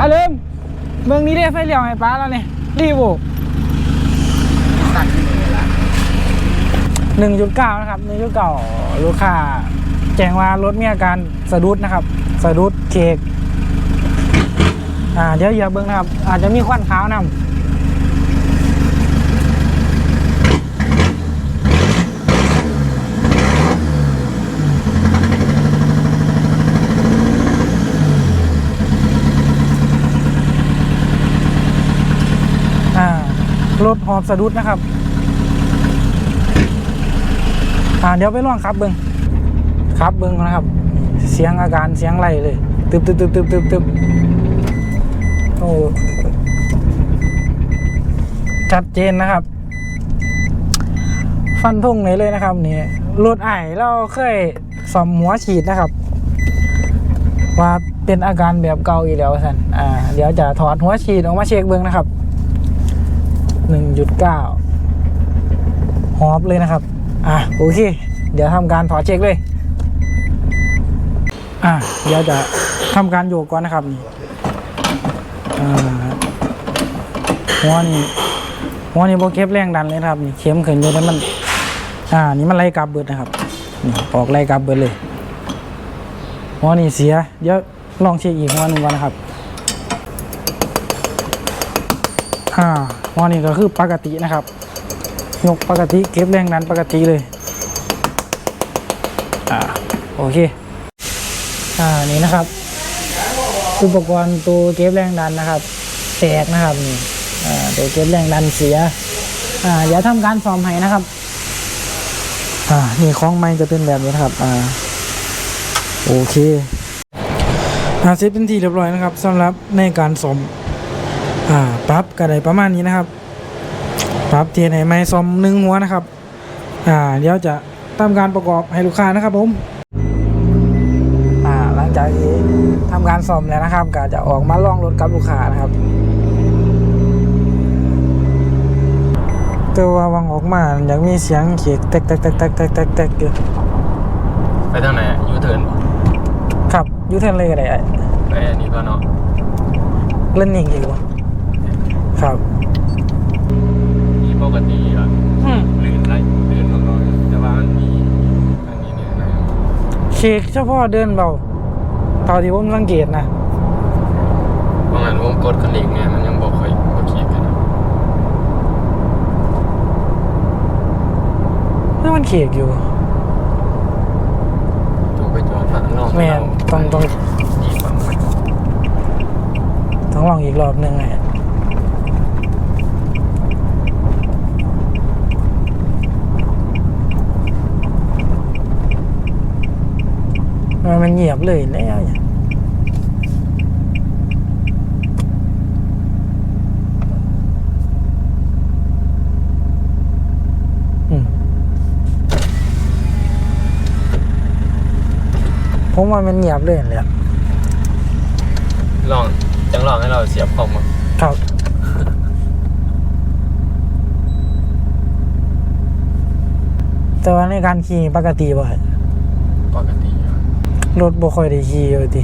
อะเริ่มเมืองนี้ได้ไฟเหลียวให้ป้าแล้วเนี่ยรีโบหนึ่งจุดเก้านะครับหนึ่งจุดเก้าลูกค้าแจ้งว่ารถมีอาการสะดุดนะครับ สะดุดเคกอ่าเดี๋ยวอย่าเบิ้งนะครับ อาจจะมีควันขาวนำอ่า รถหอบสะดุดนะครับ อ่าเดี๋ยวไปลองครับเบิ้งครับเบิ้งนะครับ เสียงอาการเสียงไรเลยตึบตึบตึบตึบตึบตึบโอ้ชัดเจนนะครับ ฟันทุ่งเลยเลยนะครับนี่รถไอเราเคยสอมหัวฉีดนะครับ ว่าเป็นอาการแบบเก่าอีกแล้วสันอ่า เดี๋ยวจะถอดหัวฉีดออกมาเช็คเบิ้งนะครับ หนึ่งจุดเก้าฮอปเลยนะครับ อะโอเค เดี๋ยวทำการถอดเช็คเลย อะเดี๋ยวจะทำการโยกก่อนนะครับนี่หัวนี่หัวนี่โบเก็บแรงดันเลยนะครับนี่เข็มขึ้นอยู่แล้วมัน อ่า นี่มันไล่กลับเบิดนะครับนี่ออกไล่กลับเบิดเลยหัวนี่เสีย เดี๋ยวลองเช็คอีกหัวหนึ่งก่อนนะครับ อ่า หัวนี่ก็คือปกตินะครับ ยกปกติเก็บแรงดันปกติเลย อ่าโอเค อ่านี่นะครับ อุปกรณ์ตัวเก็บแรงดันนะครับ แตกนะครับนี่อ่าตัวเก็บแรงดันเสีย อ่าเดี๋ยวทำการซ่อมให้นะครับ อ่านี่ของไม้จะเป็นแบบนี้นะครับ อ่าโอเคอ่าเสร็จเป็นที่เรียบร้อยนะครับสำหรับในการซ่อม อ่าปรับกระไดประมาณนี้นะครับ ปรับเทียนให้ไม้ซ่อมหนึ่งหัวนะครับ อ่าเดี๋ยวจะทำการประกอบให้ลูกค้านะครับผมอ่าหลังจากที่ทำการซ่อมแล้วนะครับก็จะออกมาล่องรถกับลูกค้านะครับต่ว่าวังออกมาอยากมีเสียงเขียกแตกแตกแตกแตกแตกแตกแตกอยู่ไปทางไหนยูเทิร์นครับยูเทิร์นเลยก็ได้ไอ้ไปอันนี้ก็เนาะเล่นนิ่งอีกวะ ครับ มีปกติอะอืมลื่นไรลื่นลงน้อยแต่ว่ามันมีอันนี้เนี่ยนะเค้กเฉพาะเดินเบาเท่าที่ผมสังเกตนะบางอันวงกดคันเร่งเนี่ยมันยังบอกค่อยบ่ขีดกันนะเฮ้ยมันเค้กอยู่ต้องไปจอดฝั่งนอกแม่นต้องต้องดีกว่ามันต้องลองอีกรอบหนึ่งไง มันมันเงียบเลยแล้วเนี่ยอืมผมว่ามันเงียบเลยแหละลองจังลองให้เราเสียบคอมมั้งครับแต่ว่าในการขี่ปกติบ่ปกติอยู่ รถบ่ค่อยได้ขี่อยู่ติ